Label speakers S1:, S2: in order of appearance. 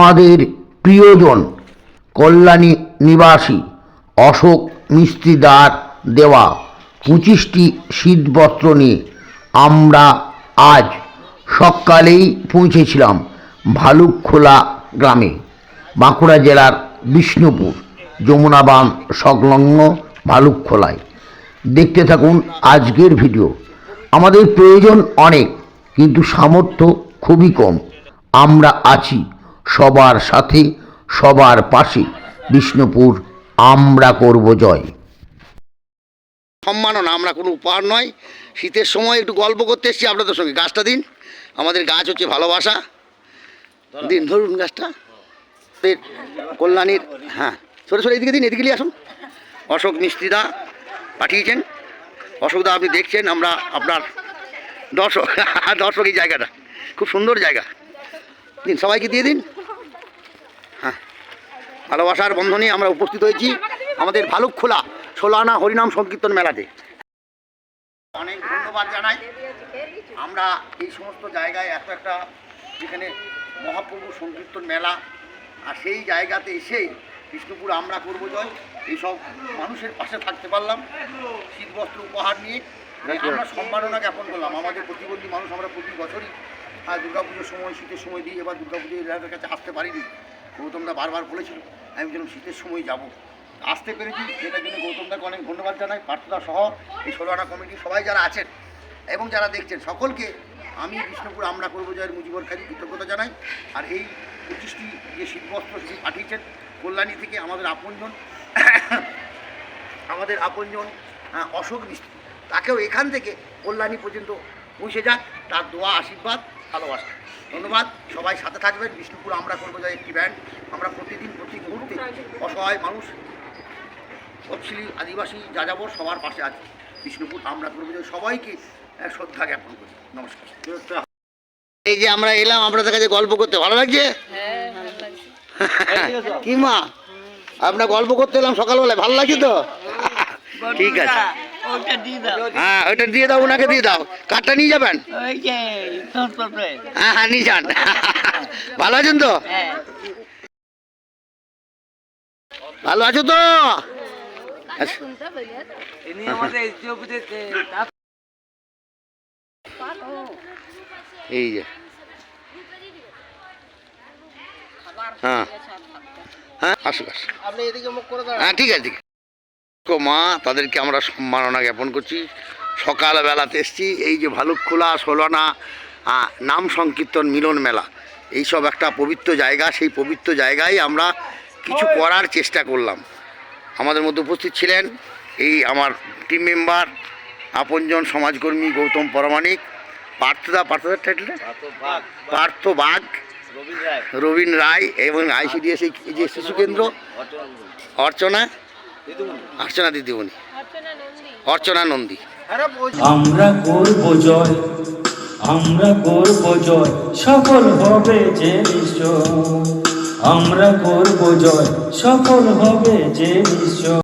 S1: আমাদের প্রিয়জন কল্যাণী নিবাসী অশোক মিস্ত্রিদার দেওয়া পঁচিশটি শীতবস্ত্র নিয়ে আমরা আজ সকালেই পৌঁছেছিলাম ভালুকখোলা গ্রামে, বাঁকুড়া জেলার বিষ্ণুপুর, যমুনা বাঁধ সংলগ্ন ভালুকখোলায়। দেখতে থাকুন আজকের ভিডিও। আমাদের প্রয়োজন অনেক, কিন্তু সামর্থ্য খুবই কম। আমরা আছি সবার সাথে, সবার পাশে। বিষ্ণুপুর, আমরা করব জয়। সম্মাননা, আমরা কোনো উপহার নয়। শীতের সময় একটু গল্প করতে এসেছি আপনাদের সঙ্গে। গাছটা দিন। আমাদের গাছ হচ্ছে ভালোবাসা। দিন, ধরুন গাছটা। কল্যাণীর হ্যাঁ। সরে সরে, এদিকে দিন, এদিকে আসুন। অশোক মিস্ত্রিদা পাঠিয়েছেন। অশোকদা আপনি দেখছেন, আমরা আপনার দর্শক দর্শক এই জায়গাটা। খুব সুন্দর জায়গা। দিন, সবাইকে দিয়ে দিন। ভালোবাসার বন্ধনে আমরা উপস্থিত হয়েছি আমাদের ভালুক খোলা ষোলানা হরিনাম সংকীর্তন মেলাতে। অনেক ধন্যবাদ জানাই। আমরা এই সমস্ত জায়গায় এত একটা যেখানে মহাপ্রভু সংকীর্তন মেলা আর সেই জায়গাতে এসেই বিষ্ণুপুর আমরা করব জয়। এইসব মানুষের পাশে থাকতে পারলাম। শীতবস্ত্র উপহার নিয়ে আমরা সম্মাননা জ্ঞাপন করলাম। আমাদের প্রতিবন্ধী মানুষ আমরা প্রতি বছরই আর দুর্গাপুজোর সময় শীতের সময় দিই এবার দুর্গাপুজো এলাকার কাছে আসতে পারিনি। গৌতমদা বারবার বলেছিল আমি যেন শীতের সময় যাব। আসতে পেরেছি যেটার জন্য গৌতমদাকে অনেক ধন্যবাদ জানাই পার্থদা সহ এই ষোলোয়ানা কমিটি সবাই যারা আছেন এবং যারা দেখছেন সকলকে আমি বিষ্ণুপুর আমরা করব জয়ের মুজিবর কাজী কৃতজ্ঞতা জানাই। আর এই পঁচিশটি যে শীতবস্ত্র সেটি পাঠিয়েছেন কল্যাণী থেকে আমাদের আপনজন আমাদের আপনজন আহ, অশোক মিস্ত্রি তাকেও এখান থেকে কল্যাণী পর্যন্ত পৌঁছে যাক তার দোয়া আশীর্বাদ ভালোবাসা। ধন্যবাদ সবাই সাথে থাকবেন। বিষ্ণুপুর আমরা করব জয় একটি ব্যান্ড। আমরা প্রতিদিন প্রতি মুহূর্তে অসহায় মানুষ তফসিলি আদিবাসী যাযাবর সবার পাশে আছে। বিষ্ণুপুর আমরা করব জয় সবাইকে শ্রদ্ধা জ্ঞাপন করি। নমস্কার। এই যে আমরা এলাম আপনাদের কাছে গল্প করতে ভালো লাগছে? কি মা? আপনার গল্প করতে এলাম সকালবেলায় ভালো লাগছে তো? ঠিক আছে। হ্যাঁ ওইটা দিয়ে দাও ওনাকে দিয়ে দাও। কার্ডটা নিয়ে যাবেন? হ্যাঁ হ্যাঁ নিয়ে যান। ভালো আছেন তো?
S2: হ্যাঁ।
S1: ভালো আছো তো? এই যে। হ্যাঁ। হ্যাঁ আসুক আসুক।
S2: আপনি এদিকে মুখ করে
S1: হ্যাঁ ঠিক আছে ঠিক আছে। মা তাদেরকে আমরা সম্মাননা জ্ঞাপন করছি। সকালবেলাতে এসছি এই যে ভালুকখোলা আহ, নাম সংকীর্তন মিলন মেলা এইসব একটা পবিত্র জায়গা সেই পবিত্র জায়গায় আমরা কিছু করার চেষ্টা করলাম। আমাদের মধ্যে উপস্থিত ছিলেন এই আমার টিম মেম্বার আপনজন সমাজকর্মী গৌতম পরমাণিক পার্থদা পার্থদার টাইটেলটা পার্থ বাঘ রবীন রায়। এবং আইসিডিএস এই যে শিশু কেন্দ্র অর্চনা অর্চনা দিদিমণি। অর্চনা নন্দী।
S3: আমরা করব জয় আমরা করব জয় সফল হবে যে নিশ্চয়। আমরা করব জয় সফল হবে যে নিশ্চয়।